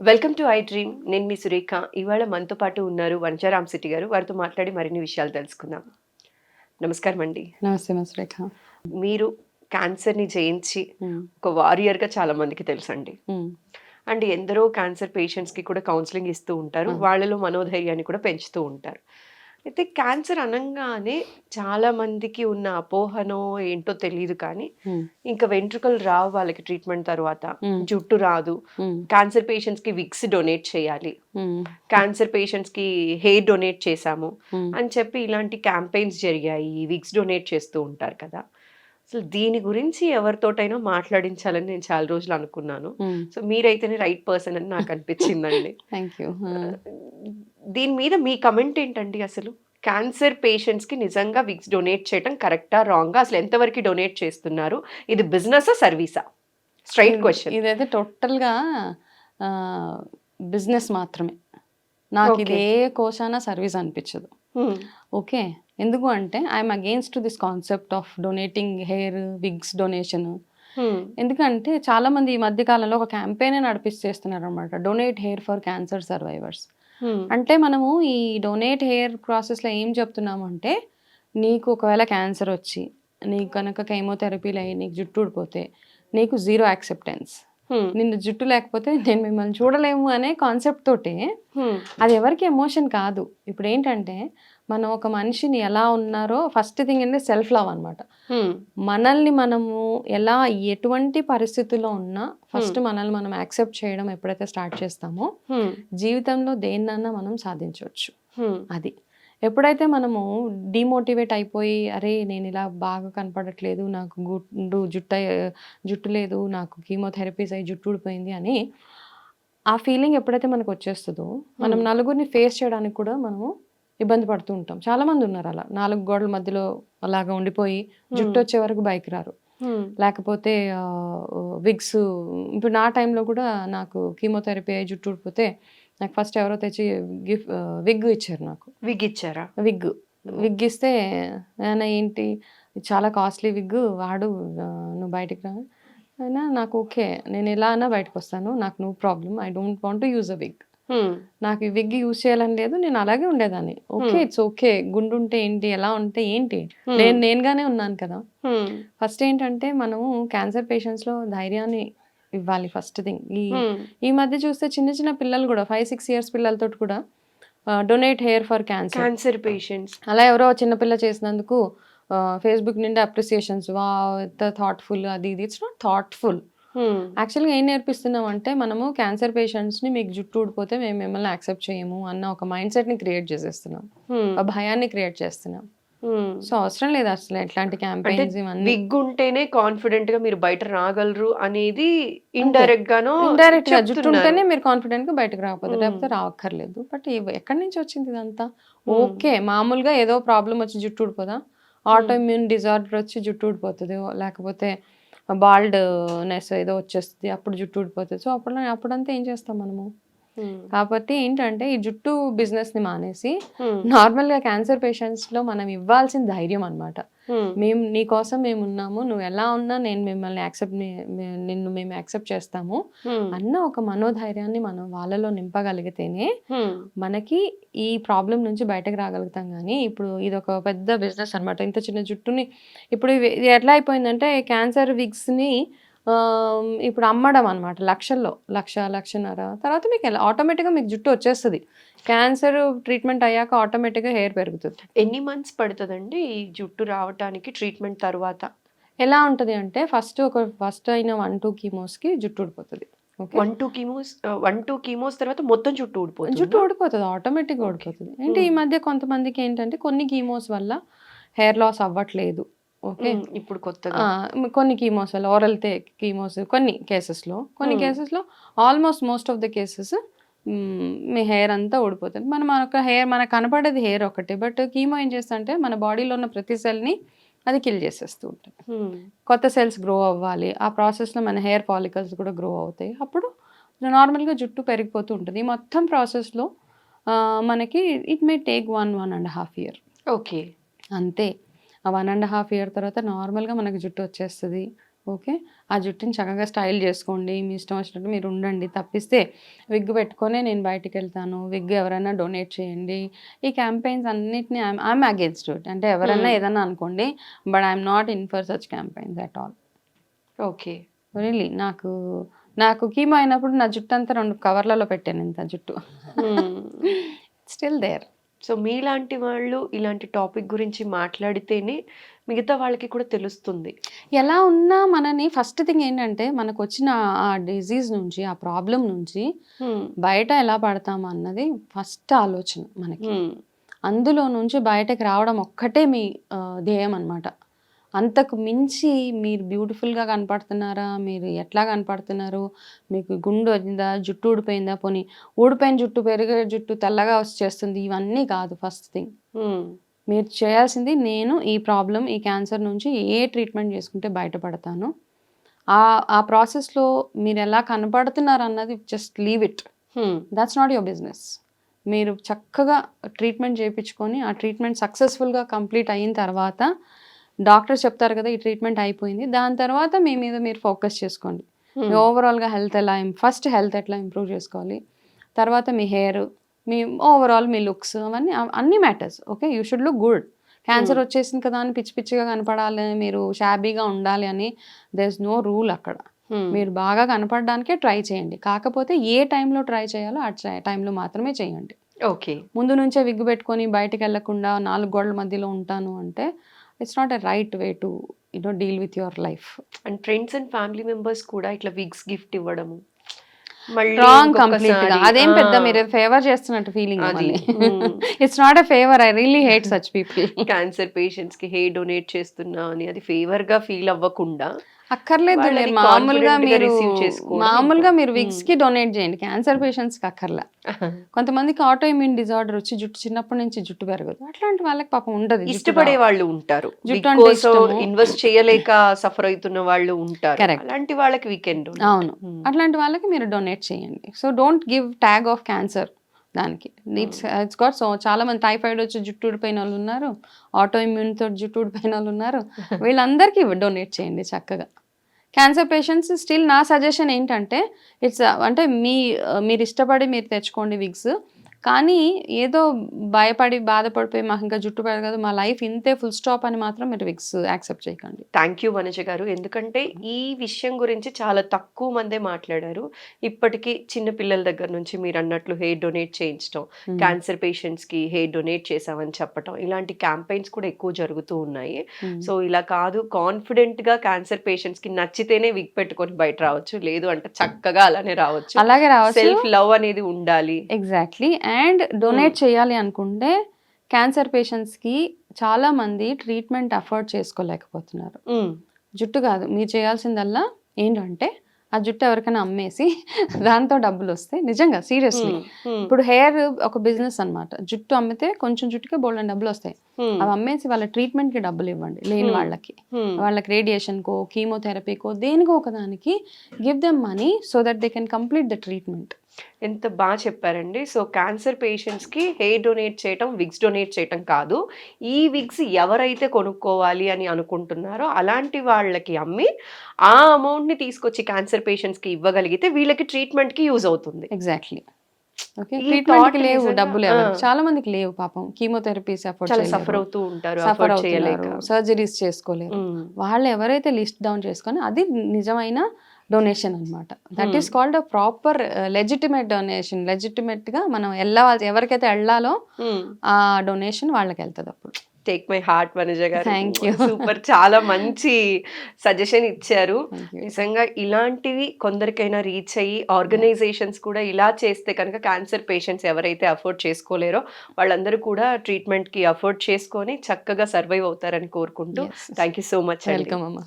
Welcome to I dream నేను మీ సురేఖ. ఇవాళ మనతో పాటు ఉన్నారు వంచారామ్ సిటీ గారు. వారితో మాట్లాడి మరిన్ని విషయాలు తెలుసుకుందాం. నమస్కారం అండి. నమస్తే మిస్ రేఖ మీరు క్యాన్సర్ని జయించి. ఒక వారియర్గా చాలా మందికి తెలుసండి. అండ్ ఎందరో క్యాన్సర్ పేషెంట్స్కి కూడా కౌన్సిలింగ్ ఇస్తూ ఉంటారు. వాళ్ళలో మనోధైర్యాన్ని కూడా పెంచుతూ ఉంటారు. అయితే క్యాన్సర్ అనగానే చాలా మందికి ఉన్న అపోహనో ఏంటో తెలియదు కానీ. ఇంకా వెంట్రుకలు రావు వాళ్ళకి ట్రీట్మెంట్ తర్వాత. జుట్టు రాదు. క్యాన్సర్ పేషెంట్స్కి విక్స్ డొనేట్ చేయాలి. క్యాన్సర్ పేషెంట్స్కి హెయిర్ డొనేట్ చేశాము. అని చెప్పి ఇలాంటి క్యాంపెయిన్స్ జరిగాయి విక్స్ డొనేట్ చేస్తూ ఉంటారు కదా అసలు దీని గురించి ఎవరితోటైనా మాట్లాడించాలని నేను చాలా రోజులు అనుకున్నాను. సో మీరైతేనే రైట్ పర్సన్ అని నాకు అనిపించిందండి థ్యాంక్ యూ. దీని మీద మీ కమెంట్ ఏంటండి అసలు క్యాన్సర్ పేషెంట్స్కి నిజంగా విక్స్ డొనేట్ చేయడం కరెక్టా రాంగా? అసలు ఎంతవరకు డొనేట్ చేస్తున్నారు? ఇది బిజినెసా సర్వీసా? Straight question. ఇదైతే టోటల్గా బిజినెస్ మాత్రమే. నాకు ఇది. ఏ కోశాన సర్వీస్ అనిపించదు. ఓకే. ఎందుకు అంటే I'm against this concept of donating hair wigs donation. ఎందుకంటే చాలా మంది ఈ మధ్య కాలంలో ఒక క్యాంపెయిన్ నడిపిస్తేస్తున్నారు అనమాట donate hair for cancer survivors. అంటే మనము ఈ డొనేట్ హెయిర్ ప్రాసెస్లో ఏం చెప్తున్నాము అంటే నీకు ఒకవేళ క్యాన్సర్ వచ్చి నీకు కనుక కెమోథెరపీలు అయ్యి నీకు జుట్టు ఊడిపోతే నీకు జీరో యాక్సెప్టెన్స్. నిన్ను జుట్టు లేకపోతే నేను మిమ్మల్ని చూడలేము అనే కాన్సెప్ట్ తోటే అది ఎవరికి ఎమోషన్ కాదు. ఇప్పుడు ఏంటంటే మనం ఒక మనిషిని ఎలా ఉన్నారో ఫస్ట్ థింగ్ ఏంటంటే సెల్ఫ్ లవ్ అనమాట మనల్ని మనము ఎలా ఎటువంటి పరిస్థితుల్లో ఉన్నా ఫస్ట్ మనల్ని మనం యాక్సెప్ట్ చేయడం ఎప్పుడైతే స్టార్ట్ చేస్తామో జీవితంలో దేన్నన్నా మనం సాధించవచ్చు. అది. ఎప్పుడైతే మనము డిమోటివేట్ అయిపోయి అరే నేను ఇలా బాగా కనపడట్లేదు నాకు గుడ్డు జుట్టు జుట్టు లేదు నాకు కీమోథెరపీస్ అయ్యి జుట్టు ఊడిపోయింది అని ఆ ఫీలింగ్ ఎప్పుడైతే మనకు వచ్చేస్తుందో మనం. నలుగురిని ఫేస్ చేయడానికి కూడా మనము ఇబ్బంది పడుతూ ఉంటాం. చాలా మంది ఉన్నారు అలా. నాలుగు గోడల మధ్యలో అలాగా ఉండిపోయి జుట్టు వచ్చే వరకు బైక్ రారు. లేకపోతే విగ్స్ ఇప్పుడు నా టైంలో కూడా నాకు కీమోథెరపీ అయ్యి జుట్టు ఊడిపోతే నాకు ఫస్ట్ ఎవరో తెచ్చి గిఫ్ట్ విగ్ ఇచ్చారు నాకు. విగ్ ఇచ్చారా? విగ్ విగ్ ఇస్తే ఆయన ఏంటి? చాలా కాస్ట్లీ విగ్ వాడు నువ్వు బయటికి రా. అయినా నాకు ఓకే. నేను ఎలా అయినా బయటకు వస్తాను. నాకు no problem I don't want to use a wig నాకు ఈ విగ్ యూజ్ చేయాలని లేదు. నేను అలాగే ఉండేదాన్ని. ఓకే. ఇట్స్ ఓకే గుండు ఉంటే ఏంటి? ఎలా ఉంటే ఏంటి? నేను నేనుగానే ఉన్నాను కదా. ఫస్ట్ ఏంటంటే మనము క్యాన్సర్ పేషెంట్స్లో ధైర్యాన్ని ఇవ్వాలి ఫస్ట్ థింగ్ ఈ ఈ మధ్య చూస్తే చిన్న చిన్న పిల్లలు కూడా ఫైవ్ సిక్స్ ఇయర్స్ పిల్లలతో కూడా donate hair for cancer cancer patients అలా ఎవరో చిన్నపిల్ల చేసినందుకు ఫేస్బుక్ నుండి అప్రిసియేషన్స్ వా ఎంత థాట్ఫుల్ అది ఇది. ఇట్స్ నాట్ థాట్ఫుల్ యాక్చువల్గా ఏం నేర్పిస్తున్నాం అంటే మనము క్యాన్సర్ పేషెంట్స్ని మీకు జుట్టు ఊడిపోతే మేము మిమ్మల్ని యాక్సెప్ట్ చేయము అన్న ఒక మైండ్ సెట్ని క్రియేట్ చేసేస్తున్నాం. ఒక భయాన్ని క్రియేట్ చేస్తున్నాం. సో అవసరం లేదు అసలు ఎట్లాంటి క్యాంపెయిన్స్ ఇవన్నీ. విగ్ ఉంటేనే కాన్ఫిడెంట్గా మీరు బయట రాగలరు అనేది ఇండైరెక్ట్ గానో ఇండైరెక్ట్గా జుట్టు. ఉంటేనే మీరు కాన్ఫిడెంట్గా బయటకు రాకపోతే. లేకపోతే రావక్కర్లేదు. బట్ ఎక్కడి నుంచి వచ్చింది ఇదంతా? ఓకే మామూలుగా ఏదో ప్రాబ్లం వచ్చి జుట్టు ఊడిపోదా? ఆటో ఇమ్యూన్ డిజార్డర్ వచ్చి జుట్టు ఊడిపోతుంది లేకపోతే బాల్డ్నెస్ ఏదో వచ్చేస్తుంది అప్పుడు జుట్టు ఊడిపోతుంది. సో అప్పుడు అప్పుడంతా ఏం చేస్తాం మనము. కాబట్టి ఏంటంటే ఈ జుట్టు business ని మానేసి Hmm. నార్మల్గా క్యాన్సర్లో మనం ఇవ్వాల్సిన ధైర్యం అన్నమాట Hmm. మేము నీ కోసం మేము ఉన్నాము నువ్వు ఎలా ఉన్నా నేను మిమ్మల్ని యాక్సెప్ట్ నిన్ను మేము యాక్సెప్ట్ చేస్తాము. అన్న ఒక మనోధైర్యాన్ని మనం వాళ్ళలో నింపగలిగితేనే. మనకి ఈ ప్రాబ్లం నుంచి బయటకు రాగలుగుతాం కానీ ఇప్పుడు ఇది ఒక పెద్ద బిజినెస్ అన్నమాట ఇంత చిన్న జుట్టుని ఇప్పుడు ఇది ఎట్లా అయిపోయిందంటే క్యాన్సర్ విగ్స్ని ఇప్పుడు అమ్మడం అనమాట లక్షల్లో లక్ష లక్షన్నర. తర్వాత మీకు ఎలా ఆటోమేటిక్గా మీకు జుట్టు వచ్చేస్తుంది. క్యాన్సర్ ట్రీట్మెంట్ అయ్యాక ఆటోమేటిక్గా హెయిర్ పెరుగుతుంది. ఎన్ని మంత్స్ పడుతుందండి ఈ జుట్టు రావటానికి ట్రీట్మెంట్ తర్వాత? ఎలా ఉంటుంది అంటే ఫస్ట్ ఒక ఫస్ట్ అయిన వన్ టూ కీమోస్కి జుట్టు ఊడిపోతుంది. One two chemos one two chemos తర్వాత మొత్తం జుట్టు ఊడిపోతుంది? జుట్టు ఊడిపోతుంది ఆటోమేటిక్గా ఊడిపోతుంది. అంటే ఈ మధ్య కొంతమందికి ఏంటంటే కొన్ని కీమోస్ వల్ల హెయిర్ లాస్ అవ్వట్లేదు. ఓకే. ఇప్పుడు కొత్తగా. కొన్ని కీమోస్ ఓరల్ తే కీమోస్ కొన్ని కేసెస్లో కొన్ని. కేసెస్లో almost most of the cases me hair అంతా ఊడిపోతుంది. మన మనకు హెయిర్ మనకు కనపడేది హెయిర్ ఒకటి బట్ కీమో ఏం చేస్తుంటే మన బాడీలో ఉన్న ప్రతి సెల్ని అది కిల్ చేసేస్తూ ఉంటుంది. కొత్త సెల్స్ గ్రో అవ్వాలి. ఆ ప్రాసెస్లో మన హెయిర్ పాలికల్స్ కూడా గ్రో అవుతాయి. అప్పుడు నార్మల్గా జుట్టు పెరిగిపోతూ ఉంటుంది. ఈ మొత్తం ప్రాసెస్లో మనకి it may take one one and half year okay. అంతే. ఆ వన్ అండ్ హాఫ్ ఇయర్ తర్వాత నార్మల్గా మనకి జుట్టు వచ్చేస్తుంది. ఓకే? ఆ జుట్టుని చక్కగా స్టైల్ చేసుకోండి. మీ ఇష్టం వచ్చినట్టు మీరు ఉండండి. తప్పిస్తే విగ్ పెట్టుకొని నేను బయటికి వెళ్తాను విగ్ ఎవరైనా డొనేట్ చేయండి. ఈ క్యాంపెయిన్స్ అన్నిటిని ఐఎమ్ అగేన్స్ట్ ఇట్. అంటే ఎవరైనా Hmm. ఏదైనా అనుకోండి but I'm not in for such campaigns at all. Okay. Really నాకు నాకు కీమో అయినప్పుడు నా జుట్టు అంతా రెండు కవర్లలో పెట్టాను ఇంత జుట్టు. స్టిల్ దేర్ సో మీలాంటి వాళ్ళు ఇలాంటి టాపిక్ గురించి మాట్లాడితేనే మిగతా వాళ్ళకి కూడా తెలుస్తుంది. ఎలా ఉన్నా మనని ఫస్ట్ థింగ్ ఏంటంటే మనకు వచ్చిన ఆ డిజీజ్ నుంచి ఆ ప్రాబ్లం నుంచి బయట ఎలా పడతాము అన్నది ఫస్ట్ ఆలోచన మనకి. అందులో నుంచి బయటకు రావడం ఒక్కటే మీ ధ్యేయం అనమాట అంతకు మించి మీరు బ్యూటిఫుల్గా కనపడుతున్నారా? మీరు ఎట్లా కనపడుతున్నారు? మీకు గుండు వచ్చిందా జుట్టు ఊడిపోయిందా? పోనీ ఊడిపోయిన జుట్టు పెరిగే జుట్టు తెల్లగా వచ్చేస్తుంది ఇవన్నీ కాదు ఫస్ట్ థింగ్. మీరు చేయాల్సింది నేను ఈ ప్రాబ్లం ఈ క్యాన్సర్ నుంచి ఏ ట్రీట్మెంట్ చేసుకుంటే బయటపడతాను. ఆ ఆ ప్రాసెస్లో మీరు ఎలా కనపడుతున్నారు అన్నది just leave it. That's not your business మీరు చక్కగా ట్రీట్మెంట్ చేయించుకొని ఆ ట్రీట్మెంట్ సక్సెస్ఫుల్గా కంప్లీట్ అయిన తర్వాత డాక్టర్ చెప్తారు కదా ఈ ట్రీట్మెంట్ అయిపోయింది. దాని తర్వాత మీ మీద మీరు ఫోకస్ చేసుకోండి. మీ ఓవరాల్గా హెల్త్ ఎలా ఫస్ట్ హెల్త్ ఎట్లా ఇంప్రూవ్ చేసుకోవాలి? తర్వాత మీ హెయిర్ మీ ఓవరాల్ మీ లుక్స్ అవన్నీ అవ్- అన్ని matters. Okay you should look good. Cancer వచ్చేసింది కదా అని పిచ్చి పిచ్చిగా కనపడాలి మీరు షాబీగా ఉండాలి అని దర్ ఇస్ నో రూల్ అక్కడ మీరు బాగా కనపడడానికే ట్రై చేయండి. కాకపోతే ఏ టైంలో ట్రై చేయాలో ఆ టైంలో మాత్రమే చేయండి. ఓకే. ముందు నుంచే విగ్గు పెట్టుకొని బయటికి వెళ్ళకుండా నాలుగు గోడల మధ్యలో ఉంటాను అంటే it's not a right way to you know deal with your life and friends and family members కూడా ఇట్లా విగ్స్ గిఫ్ట్ ఇవ్వడము. రాంగ్ కంప్లీట్గా. అదేం పెద్ద మీరు ఫేవర్ చేస్తున్నట్టు feeling. It's not a favour I really hate such people cancer పేషెంట్స్కి hair donate చేస్తున్నా అని. అది ఫేవర్గా ఫీల్ అవ్వకుండా. అక్కర్లేదు మామూలుగా మీరు మామూలుగా మీరు. విగ్స్కి డొనేట్ చేయండి క్యాన్సర్ పేషెంట్స్కి అక్కర్లా. కొంతమందికి ఆటో ఇమ్యూన్ డిజార్డర్ వచ్చి జుట్టు చిన్నప్పటి నుంచి జుట్టు పెరగదు. అట్లాంటి వాళ్ళకి పాపం ఉండదు ఇష్టపడే. వాళ్ళు ఉంటారు. జుట్టు అంటే. ఇన్వెస్ట్ చేయలేక సఫర్ అవుతున్న వాళ్ళు ఉంటారు. Correct. అలాంటి వాళ్ళకి వీకెండ్ అవును. అట్లాంటి వాళ్ళకి మీరు డొనేట్ చేయండి. So don't give tag of cancer దానికి. ఇట్స్ ఇట్స్ గాట్ సో చాలా మంది టైఫాయిడ్ వచ్చి జుట్టు ఊడిపోయిన వాళ్ళు ఉన్నారు ఆటో ఇమ్యూన్ తోటి జుట్టు ఊడిపోయిన వాళ్ళు ఉన్నారు. వీళ్ళందరికీ డొనేట్ చేయండి చక్కగా. క్యాన్సర్ పేషెంట్స్ స్టిల్ నా సజెషన్ ఏంటంటే ఇట్స్ అంటే మీ మీరు ఇష్టపడి మీరు తెచ్చుకోండి విగ్స్. కానీ ఏదో భయపడి బాధపడిపోయి మాకు ఇంకా జుట్టు పెరగదు మా లైఫ్ ఇంతే ఫుల్ స్టాప్ అని మాత్రం మీరు విగ్స్ యాక్సెప్ట్ చేయకండి. థ్యాంక్ యూ వనజ గారు. ఎందుకంటే ఈ విషయం గురించి చాలా తక్కువ మందే మాట్లాడారు. ఇప్పటికీ చిన్న పిల్లల దగ్గర నుంచి మీరు అన్నట్లు హెయిర్ డొనేట్ చేయించడం. క్యాన్సర్ పేషెంట్స్కి హెయిర్ డొనేట్ చేసామని చెప్పటం ఇలాంటి క్యాంపెయిన్స్ కూడా ఎక్కువ జరుగుతూ ఉన్నాయి. సో ఇలా కాదు కాన్ఫిడెంట్గా క్యాన్సర్ పేషెంట్స్కి నచ్చితేనే విగ్ పెట్టుకొని బయట రావచ్చు. లేదు అంటే చక్కగా అలానే రావచ్చు. అలాగే రావచ్చు. సెల్ఫ్ లవ్ అనేది ఉండాలి. ఎగ్జాక్ట్లీ అండ్ డొనేట్ చేయాలి అనుకుంటే క్యాన్సర్ పేషెంట్స్కి చాలా మంది ట్రీట్మెంట్ అఫోర్డ్ చేసుకోలేకపోతున్నారు. ఉమ్, జుట్టు కాదు మీరు చేయాల్సిందల్లా ఏంటంటే ఆ జుట్టు ఎవరికైనా అమ్మేసి దాంతో డబ్బులు వస్తే నిజంగా సీరియస్లీ ఉమ్, ఇప్పుడు హెయిర్ ఒక బిజినెస్ అన్నమాట. జుట్టు అమ్మితే కొంచెం జుట్టుకే బోల్డెన్ డబ్బులు వస్తాయి. అవి అమ్మేసి వాళ్ళ ట్రీట్మెంట్కి డబ్బులు ఇవ్వండి లేని Hmm. వాళ్ళకి. వాళ్ళకి రేడియేషన్కో కీమోథెరపీకో దేనికో ఒకదానికి give them money so that they can complete the treatment ఎంత బాగా చెప్పారండి. సో క్యాన్సర్ పేషెంట్స్కి హెయిర్ డొనేట్ చేయటం విగ్స్ డొనేట్ చేయటం కాదు. ఈ విగ్స్ ఎవరైతే కొనుక్కోవాలి అని అనుకుంటున్నారో అలాంటి వాళ్ళకి అమ్మి ఆ అమౌంట్ని తీసుకొచ్చి క్యాన్సర్ పేషెంట్స్కి ఇవ్వగలిగితే వీళ్ళకి ట్రీట్మెంట్కి యూజ్ అవుతుంది. ఎగ్జాక్ట్లీ ఓకే ట్రీట్మెంట్ లేవు డబ్బులు. చాలా మందికి లేవు పాపం. కీమోథెరపీస్ సఫర్ అవుతూ ఉంటారు సఫర్ అవుతున్నారు. సర్జరీస్ చేసుకోలేరు. వాళ్ళు ఎవరైతే లిస్ట్ డౌన్ చేసుకొని అది నిజమైన డొనేషన్ అన్నమాట that Hmm. Is called a proper legitimate donation లెజిటిమేట్గా మనం వెళ్ళాలి ఎవరికైతే వెళ్ళాలో ఉమ్. ఆ డొనేషన్ వాళ్ళకి వెళ్తుంది అప్పుడు టేక్ మై హార్ట్ వనజ గారు. సూపర్ చాలా మంచి సజెషన్ ఇచ్చారు. నిజంగా ఇలాంటివి కొందరికైనా రీచ్ అయ్యి ఆర్గనైజేషన్స్ కూడా ఇలా చేస్తే కనుక క్యాన్సర్ పేషెంట్స్ ఎవరైతే అఫోర్డ్ చేసుకోలేరో వాళ్ళందరూ కూడా ట్రీట్మెంట్కి అఫోర్డ్ చేసుకొని చక్కగా సర్వైవ్ అవుతారని కోరుకుంటూ. Thank you so much welcome అమ్మా